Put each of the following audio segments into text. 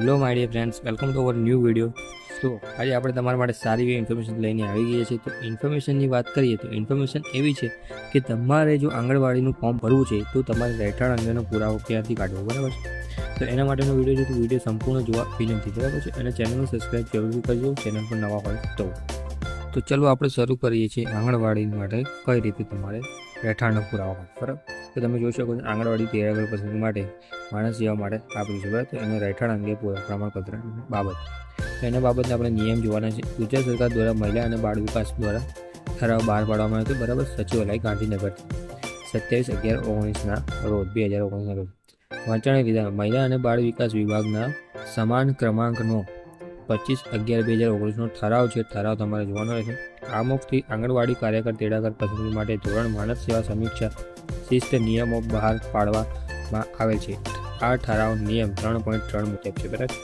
Hello my friends welcome to our new video તો આજે આપણે તમારા માટે સારી એવી ઇન્ફોર્મેશન લઈને આવી ગયા છીએ. તો ઇન્ફોર્મેશનની વાત કરીએ તો ઇન્ફોર્મેશન એવી છે કે તમારે જો આંગણવાડીનું ફોર્મ ભરવું છે, તો તમારે રહેઠાણ અંગેનો પુરાવો ક્યાંથી કાઢવો? બરાબર છે? તો એના માટેનો વીડિયો છે, તો વીડિયો સંપૂર્ણ જોવા વિનંતી. બરાબર છે? અને ચેનલને સબસ્ક્રાઈબ જરૂરથી કરજો. ચેનલ પર નવા હોય તો. તો ચલો આપણે શરૂ કરીએ છીએ આંગણવાડી માટે કઈ રીતે તમારે રહેઠાણનો પુરાવો બરાબર? તો તમે જોઈ શકો છો આંગણવાડી તેરાગર પસંદગી માટે માણસ સેવા માટે આપ્યું છે બરાબર તો એનું રહેઠાણ અંગે પૂરા પ્રમાણપત્ર બાબત. એના બાબતને આપણે નિયમ જોવાના છે. ગુજરાત સરકાર દ્વારા મહિલા અને બાળ વિકાસ દ્વારા ઠરાવ બહાર પાડવામાં આવ્યો હતો. બરાબર સચિવાલય ગાંધીનગર. સત્યાવીસ અગિયાર ઓગણીસના રોજ, બે હજાર ઓગણીસના રોજ. વાંચણી વિધાન, મહિલા અને બાળ વિકાસ વિભાગના સમાન ક્રમાંકનો પચીસ અગિયાર, બે હજાર ઓગણીસનો ઠરાવ છે. ઠરાવ તમારે જોવાનો રહેશે. આમુખથી આંગણવાડી કાર્યકર, તેડાગર પસંદગી માટે ધોરણ માનવ સેવા સમીક્ષા શિસ્ત નિયમો બહાર પાડવામાં આવે છે. આ ઠરાવ નિયમ ત્રણ પોઈન્ટ ત્રણ મુજબ છે, બરાબર?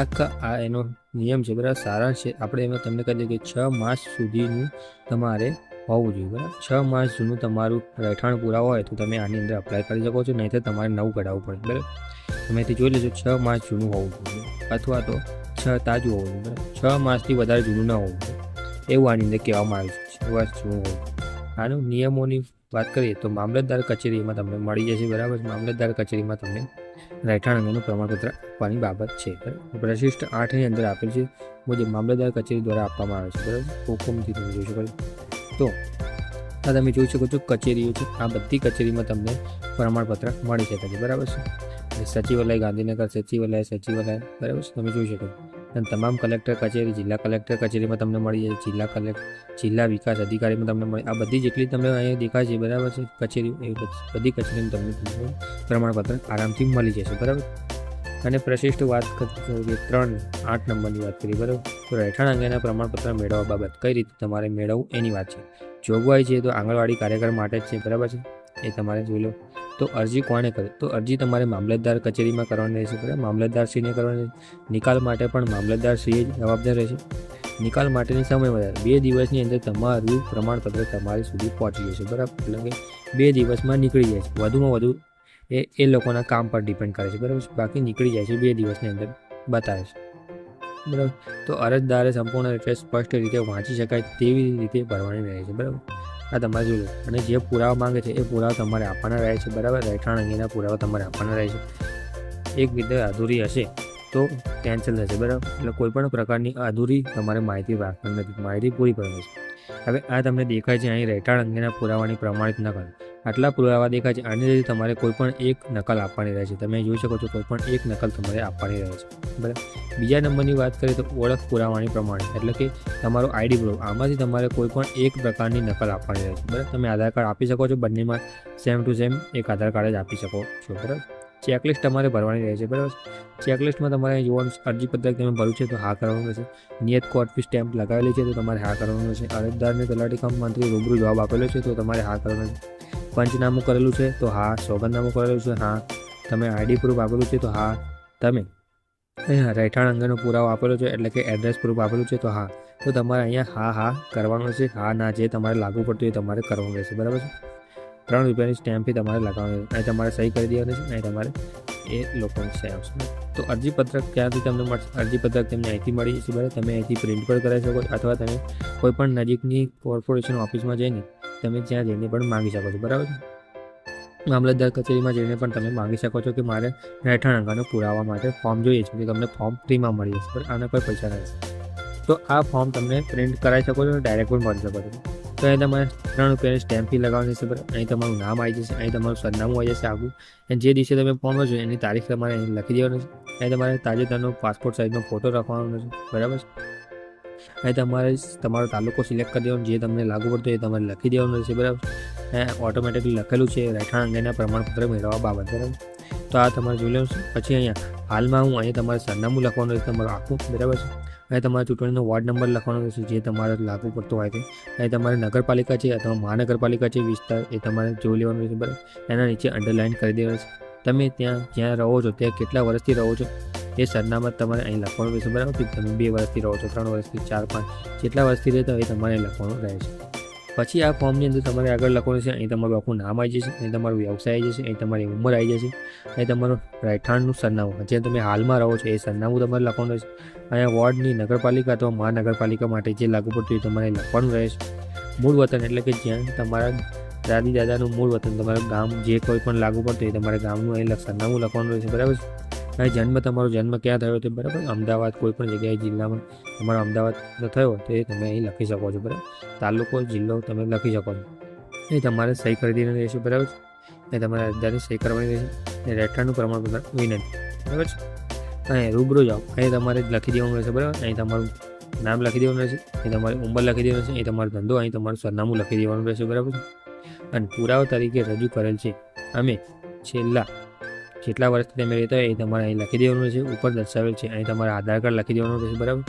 આખા આ એનો નિયમ છે, બરાબર? સારાંશ છે. આપણે એમાં તમને કહી દઈએ કે છ માસ સુધીનું તમારે હોવું જોઈએ, બરાબર? છ માસ જૂનું તમારું રહેઠાણ પૂરા હોય તો તમે આની અંદર અપ્લાય કરી શકો છો નહીં તો તમારે નવું કઢાવવું પડે, બરાબર? તમે તે જોઈ લેજો, છ માસ જૂનું હોવું જોઈએ, અથવા તો છ તાજું હોવું જોઈએ, બરાબર? છ માસથી વધારે જૂનું ન હોવું જોઈએ. એવું આની અંદર કહેવામાં આવ્યું છે, છ માસ જૂનું હોવું આનું નિયમોની વાત કરીએ તો મામલતદાર કચેરીમાં તમને મળી જશે, બરાબર? મામલતદાર કચેરીમાં તમને રહેઠાણ અંગેનું પ્રમાણપત્ર આપવાની બાબત છે. પ્રશિષ્ટ આઠની અંદર આપેલ છે, મુજબ મામલતદાર કચેરી દ્વારા આપવામાં આવે છે, બરાબર? હુકુમથી તમે જોઈ શકો તો, આ તમે જોઈ શકો છો કચેરીઓ છે, આ બધી કચેરીમાં તમને પ્રમાણપત્ર મળી શકે છે, બરાબર છે? સચિવાલય ગાંધીનગર, સચિવાલય સચિવાલય, બરાબર તમે જોઈ શકો છો. અને તમામ કલેક્ટર કચેરી, જિલ્લા કલેક્ટર કચેરીમાં તમને મળી જાય, જિલ્લા કલેક્ટર, જિલ્લા વિકાસ અધિકારીમાં તમને મળે આ બધી જેટલી તમને અહીંયા દેખાય છે, બરાબર છે? કચેરી, એ બધી કચેરીમાં તમને પ્રમાણપત્ર આરામથી મળી જશે, બરાબર? અને પ્રશિષ્ટ વાત કરીએ, ત્રણ આઠ નંબરની વાત કરીએ, બરાબર? તો રહેઠાણ અંગેના પ્રમાણપત્ર મેળવવા બાબત કઈ રીતે તમારે મેળવવું એની વાત છે. જોગવાઈ છે તો આંગણવાડી કાર્યકર માટે જ છે, બરાબર છે? એ તમારે જોઈ લો. તો અરજી કોણે કરે? તો અરજી તમારે મામલતદાર કચેરીમાં કરવાની રહેશે, બરાબર? મામલતદારશ્રીને કરવાની નિકાલ માટે પણ મામલતદારશ્રીએ જવાબદાર રહેશે. નિકાલ માટેની સમય વધારે. બે દિવસની અંદર તમારું પ્રમાણપત્ર તમારી સુધી પહોંચી જશે, બરાબર? એટલે કે બે દિવસમાં નીકળી જાય છે. વધુમાં વધુ એ એ લોકોના કામ પર ડિપેન્ડ કરે છે, બરાબર? બાકી નીકળી જાય છે બે દિવસની અંદર, બતાવે છે. બરાબર? તો અરજદારે સંપૂર્ણ રીતે સ્પષ્ટ રીતે વાંચી શકાય તેવી રીતે ભરવાની રહે છે, બરાબર? આ તમારે જોઈ અને જે પુરાવા માંગે છે એ પુરાવા તમારે આપવાના રહે છે, બરાબર? રહેઠાણ અંગેના પુરાવા તમારે આપવાના રહે છે. એક રીતે અધૂરી હશે તો કેન્સલ થશે, બરાબર? એટલે કોઈ પણ પ્રકારની અધૂરી તમારે માહિતી રાખવાની નથી. માહિતી પૂરી કરવાની છે. હવે આ તમને દેખાય છે અહીં રહેઠાણ અંગેના પુરાવાની પ્રમાણિત નકલ. આટલા પુરાવા દેખાય છે. આની લીધે તમારે કોઈ પણ એક નકલ આપવાની રહે છે. તમે જોઈ શકો છો કોઈ પણ એક નકલ તમારે આપવાની રહે છે. બરાબર? બીજા નંબરની વાત કરીએ તો ઓળખ પુરાવાની પ્રમાણે. એટલે કે તમારો આઈડી પ્રૂફ આમાંથી તમારે કોઈ પણ એક પ્રકારની નકલ આપવાની રહે છે. બરાબર? તમે આધાર કાર્ડ આપી શકો છો. બંનેમાં સેમ ટુ સેમ એક આધાર કાર્ડ જ આપી શકો છો. બરાબર? ચેકલિસ્ટ તમારે ભરવાની રહે છે. બરાબર? ચેકલિસ્ટમાં તમારે જોવાનું અરજી પત્રક તમે ભર્યું છે તો હા કરવાનું રહેશે. નિયત કોર્ટ ફી સ્ટેમ્પ લગાવેલી છે તો તમારે હા કરવાનું રહેશે. અરજદારને તલાટી કામ મંત્રી રૂબરૂ જવાબ આપેલો છે તો તમારે હા કરવાનું છે પંચનામું કરેલું છે, તો હા, સોગંદનામું કરેલું છે, હા, તમે આઈડી પ્રૂફ આપેલું છે, તો હા, તમે. અહીંયા રહેઠાણ અંગેનો પુરાવો આપેલો છે, એટલે કે એડ્રેસ પ્રૂફ આપેલું છે, તો હા. તો તમારે અહીંયા હા હા કરવાનું છે હા, ના, જે તમારે લાગુ પડતું એ તમારે કરવાનું રહેશે, બરાબર છે? ત્રણ રૂપિયાની સ્ટેમ્પથી તમારે લગાવવાની અહીં તમારે સહી કરી દેવાની છે, અહીં તમારે એ લોકોની સહી આવશે તો અરજીપત્રક ક્યાંથી તમને મળશે? અરજીપત્રક તમને અહીંથી મળી જશે, બરાબર? તમે અહીંથી પ્રિન્ટ પણ કરાવી શકો અથવા તમે કોઈપણ નજીકની કોર્પોરેશન ઓફિસમાં જઈને તમે ત્યાં જઈને પણ માંગી શકો છો, બરાબર મામલતદાર કચેરીમાં જઈને પણ તમે માગી શકો છો કે મારે રહેઠાણ અંગાનો પુરાવા માટે ફોર્મ જોઈએ છે, કે તમને ફોર્મ ફ્રીમાં મળી જશે, પણ આના કોઈ પૈસા નથી તો આ ફોર્મ તમને પ્રિન્ટ કરાવી શકો છો ડાયરેક્ટ પણ મળી શકો છો. તો અહીં તમારે ત્રણ રૂપિયાની સ્ટેમ્પ ફી લગાવવાની છે, બરાબર? અહીં તમારું નામ આવી જશે, અહીં તમારું સરનામું આવી જશે આગું. અને જે દિવસે તમે ફોર્મ છો એની તારીખ તમારે અહીં લખી દેવાની છે. અહીં તમારે તાજેતરનો પાસપોર્ટ સાઇઝનો ફોટો રાખવાનો છે, બરાબર અહીં તમારે તમારો તાલુકો સિલેક્ટ કરી દેવાનો, જે તમને લાગુ પડતો એ તમારે લખી દેવાનું રહેશે, બરાબર? અહીંયા ઓટોમેટિકલી લખેલું છે, રહેઠાણ અંગેના પ્રમાણપત્ર મેળવવા બાબત, બરાબર? તો આ તમારે જોઈ લેવું પછી અહીંયા, હાલમાં હું અહીંયા તમારે સરનામું લખવાનું રહેશે, તમારું આખું, બરાબર છે? અહીં તમારે ચૂંટણીનો વોર્ડ નંબર લખવાનો રહેશે, જે તમારે લાગુ પડતો હોય તે. અહીં તમારે નગરપાલિકા છે અથવા મહાનગરપાલિકા છે, વિસ્તાર એ તમારે જોઈ લેવાનું રહેશે, બરાબર? એના નીચે અંડરલાઇન કરી દેવાનું છે તમે ત્યાં જ્યાં રહો છો, ત્યાં કેટલા વર્ષથી રહો છો? એ સરનામા તમારે અહીં લખવાનું રહેશે, બરાબર? તમે બે વર્ષથી રહો છો, ત્રણ વર્ષથી, ચાર, પાંચ, જેટલા વર્ષથી રહેતા હોય તમારે લખવાનું રહે છે. પછી આ ફોર્મની અંદર તમારે આગળ લખવાનું છે, અહીં તમારું આખું નામ આવી જશે, અહીં તમારો વ્યવસાય આવી જશે, અહીં તમારી ઉંમર આવી જશે, અહીં તમારું રહેઠાણનું સરનામું જે તમે હાલમાં રહો છો, એ સરનામું તમારે લખવાનું રહેશે. અહીંયા વોર્ડની નગરપાલિકા અથવા મહાનગરપાલિકા માટે જે લાગુ પડતું એ તમારે લખવાનું રહેશે મૂળ વતન એટલે કે જ્યાં તમારા દાદી દાદાનું મૂળ વતન, તમારું ગામ જે કોઈ પણ લાગુ પડતું એ તમારે ગામનું અહીં સરનામું લખવાનું રહેશે, બરાબર છે? અહીં જન્મ, તમારો જન્મ ક્યાં થયો તે બરાબર? અમદાવાદ કોઈ પણ જગ્યાએ, જિલ્લામાં તમારો અમદાવાદ થયો તો તમે અહીં લખી શકો છો, બરાબર? તાલુકો, જિલ્લો તમે લખી શકો છો. એ તમારે સહી કરી દેવાની રહેશે, બરાબર છે? એ તમારે અરજદારની સહી કરવાની રહેશે. અને રહેઠાણનું પ્રમાણપત્ર વિનંતી, બરાબર છે? અહીં રૂબરૂ જાઓ. અહીં તમારે લખી દેવાનું રહેશે, બરાબર? અહીં તમારું નામ લખી દેવાનું રહેશે, અહીં તમારી ઉંમર લખી દેવાનું છે અહીં તમારો ધંધો, અહીં તમારું સરનામું લખી દેવાનું રહેશે, બરાબર અને પુરાવા તરીકે રજૂ કરેલ છે. અમે છેલ્લા જેટલા વર્ષથી તમે રહેતા હોય એ તમારે અહીં લખી દેવાનું છે, ઉપર દર્શાવેલ છે. અહીં તમારે આધાર કાર્ડ લખી દેવાનું રહેશે, બરાબર?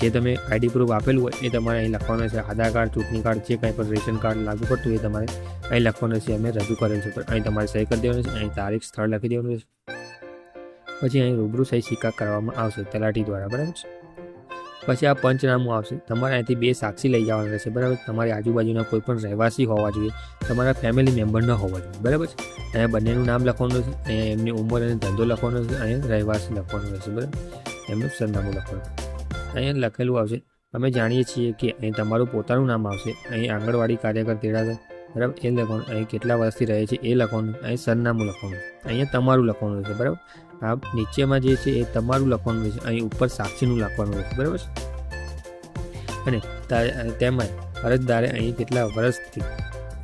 જે તમે આઈડી પ્રૂફ આપેલું હોય એ તમારે અહીં લખવાનું છે આધાર કાર્ડ, ચૂંટણી કાર્ડ, જે કંઈ પણ રેશન કાર્ડ લાગુ પડતું એ તમારે અહીં લખવાનું છે અમે રજૂ કરેલ છે અહીં તમારે સહી કરી દેવાનું છે અહીં તારીખ, સ્થળ લખી દેવાનું છે પછી અહીં રૂબરૂ સહી સિક્કા કરવામાં આવશે તલાટી દ્વારા, બરાબર છે? પછી આ પંચનામું આવશે. તમારે અહીંથી બે સાક્ષી લઈ જવાના રહેશે, બરાબર? તમારી આજુબાજુના કોઈ પણ રહેવાસી હોવા જોઈએ, તમારા ફેમિલી મેમ્બર ન હોવા જોઈએ, બરાબર છે? અહીંયા બંનેનું નામ લખવાનું રહેશે, અહીંયા એમની ઉંમર અને ધંધો લખવાનો રહેશે, અહીંયા રહેવાસી લખવાનું રહેશે, બરાબર? એમનું સરનામું લખવાનું. અહીંયા લખેલું આવશે, અમે જાણીએ છીએ કે અહીં તમારું પોતાનું નામ આવશે, અહીં આંગણવાડી કાર્યકર તેડાગર બરાબર? એ લખવાનું, અહીં કેટલા વર્ષથી રહે છે એ લખવાનું, અહીં સરનામું લખવાનું, અહીંયા તમારું લખવાનું રહેશે, બરાબર? આ નીચેમાં જે છે એ તમારું લખવાનું રહેશે. અહીં ઉપર સાક્ષીનું લખવાનું રહેશે. બરાબર છે? અને તા- તેમાં અરજદારે અહીં કેટલા વર્ષથી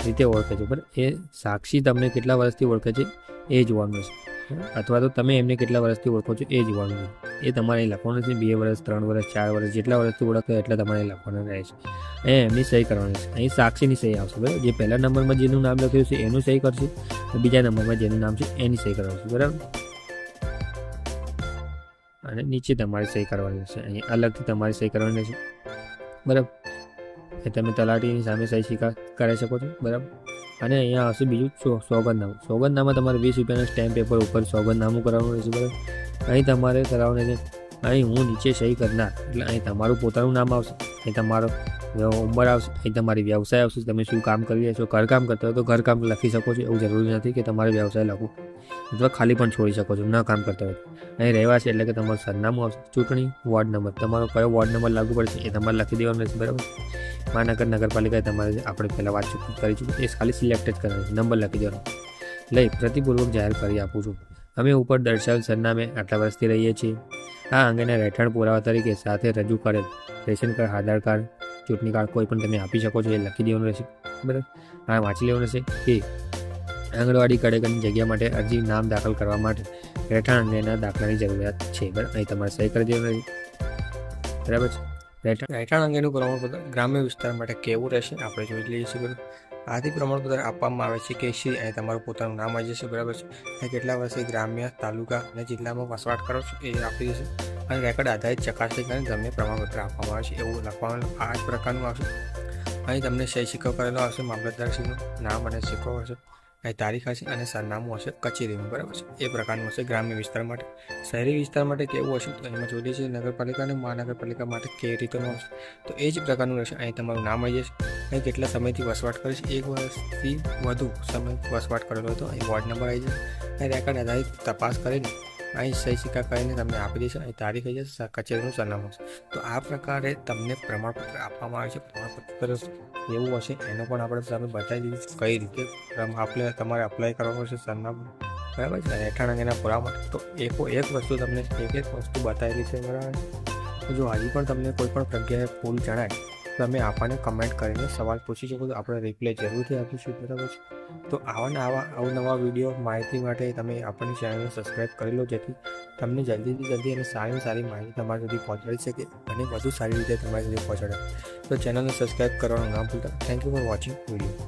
રીતે ઓળખે છે? બરાબર? એ સાક્ષી તમને કેટલા વર્ષથી ઓળખે છે? એ જોવાનું રહેશે. અથવા તો તમે એમને કેટલા વર્ષથી ઓળખો છો? એ જોવાનું છે એ તમારે લખવાનું છે બે વર્ષ, ત્રણ વર્ષ, ચાર વર્ષ, જેટલા વર્ષથી ઓળખે એટલા તમારે લખવાનું રહે છે. એ એમની સહી કરવાની છે અહીં સાક્ષીની સહી આવશે. બરાબર? જે પહેલા નંબરમાં જેનું નામ લખ્યું છે, એનું સહી કરશે. બીજા નંબરમાં જેનું નામ છે, એની સહી કરવાની છે બરાબર? અને નીચે તમારે સહી કરવાની છે. અહીં અલગથી તમારે સહી કરવાની છે. બરાબર? એ તમે તલાટીની સામે સહી સ્વીકાર કરી શકો છો. બરાબર? અને અહીંયા આવશે બીજું સોગંદનામું. સોગંદનામા તમારે વીસ રૂપિયાના સ્ટેમ્પ પેપર ઉપર સોગંદનામું કરાવવાનું રહેશે, બરાબર? અહીં તમારે કરાવવાનું છે. અહીં હું નીચે સહી કરનાર. એટલે અહીં તમારું પોતાનું નામ આવશે. અહીં તમારો ઉંમર આવશે. અહીં તમારી વ્યવસાય આવશે. તમે શું કામ કરી રહ્યા છો? ઘરકામ કરતા હોય તો ઘરકામ લખી શકો છો. એવું જરૂરી નથી કે તમારે વ્યવસાય લખવું. અથવા ખાલી પણ છોડી શકો છો, ન કામ કરતા હોય. અહીં રહેવાસી એટલે કે તમારું સરનામું આવશે. ચૂંટણી વોર્ડ નંબર. તમારો કયો વોર્ડ નંબર લાગુ પડશે એ તમારે લખી દેવાનું રહેશે, બરાબર? મહાનગર નગરપાલિકાએ તમારે આપણે પહેલાં વાત ચૂક કરી ચૂકી એ ખાલી સિલેક્ટ જ કરવાનું છે. નંબર લખી દેવાનો. લઈ, પ્રતિપૂર્વક જાહેર કરી આપું છું. અમે ઉપર દર્શાવેલ સરનામે આટલા વર્ષથી રહીએ છીએ. આ અંગેના રહેઠાણ પુરાવા તરીકે સાથે રજૂ કરેલ રેશન કાર્ડ, આધાર કાર્ડ, ચૂંટણી કાર્ડ કોઈ પણ તમે આપી શકો છો એ લખી દેવાનું રહેશે, બરાબર? આ વાંચી લેવાનું રહેશે કે આંગણવાડી કાર્યકરની જગ્યા માટે અરજી નામ દાખલ કરવા માટે રહેઠાણ અંગેના દાખલાની જરૂરિયાત છે. બરાબર? અહીં તમારે સહી કરી દેવાની બરાબર છે? રહેઠાણ રહેઠાણ અંગેનું પ્રમાણપત્ર ગ્રામ્ય વિસ્તાર માટે કેવું રહેશે? આપણે જોઈ લઈએ છીએ. આથી પ્રમાણપત્ર આપવામાં આવે છે કે શ્રી અહીં તમારું પોતાનું નામ આવી જશે. બરાબર છે? અને કેટલા વર્ષે ગ્રામ્ય, તાલુકા અને જિલ્લામાં વસવાટ કરો છો એ આપી દેશે. અને રેકોર્ડ આધારિત ચકાસણી કરીને તમને પ્રમાણપત્ર આપવામાં આવે છે. એવું લખવાનું આ જ પ્રકારનું આવશે. અહીં તમને સહી સિક્કો કરેલો આવશે. મામલતદારશ્રીનું નામ અને શીખવો હશે. અહીં તારીખ હશે અને સરનામું હશે કચેરીનું બરાબર છે? એ પ્રકારનું હશે ગ્રામ્ય વિસ્તાર માટે. શહેરી વિસ્તાર માટે કેવું હશે? તો એમાં જોઈએ છે નગરપાલિકા અને મહાનગરપાલિકા માટે કેવી રીતનું હશે? તો એ જ પ્રકારનું રહેશે. અહીં તમારું નામ આવી જશે. અહીં કેટલા સમયથી વસવાટ કરે છે? એક વર્ષથી વધુ સમય વસવાટ કરેલો હતો. અહીં વોર્ડ નંબર આવી જશે. અહીં રેકોર્ડ આધારિત તપાસ કરીને અહીં સહી સિક્કા કરીને તમને આપી દેશે અહીં તારીખ આવી જશે. કચેરીનું સરનામું હશે. તો આ પ્રકારે તમને પ્રમાણપત્ર આપવામાં આવે છે. પ્રમાણપત્ર એવું હશે? એનો પણ આપણે તમે બતાવી દીધું કઈ રીતે આપણે તમારે અપ્લાય કરવાનું છે સરનામું બરાબર છે? રહેઠાણ અંગેના પુરાવા તો એક એક વસ્તુ તમને એક એક વસ્તુ બતાવેલી છે બરાબર. જો હજી પણ તમને કોઈ પણ જગ્યાએ ભૂલ જણાય તમે આપણને કમેન્ટ કરીને સવાલ પૂછી શકો તો આપણે રિપ્લાય જરૂરથી આપીશું, બરાબર છે? તો આવા ને આવા અવનવા વીડિયો માહિતી માટે તમે આપણી ચેનલને સબસ્ક્રાઈબ કરી લો, જેથી તમને જલ્દીથી જલ્દી અને સારી સારી માહિતી તમારા સુધી પહોંચાડી શકે અને વધુ સારી રીતે તમારી સુધી પહોંચાડે. તો ચેનલને સબસ્ક્રાઈબ કરવાનું ના ભૂલતા. Thank you for watching video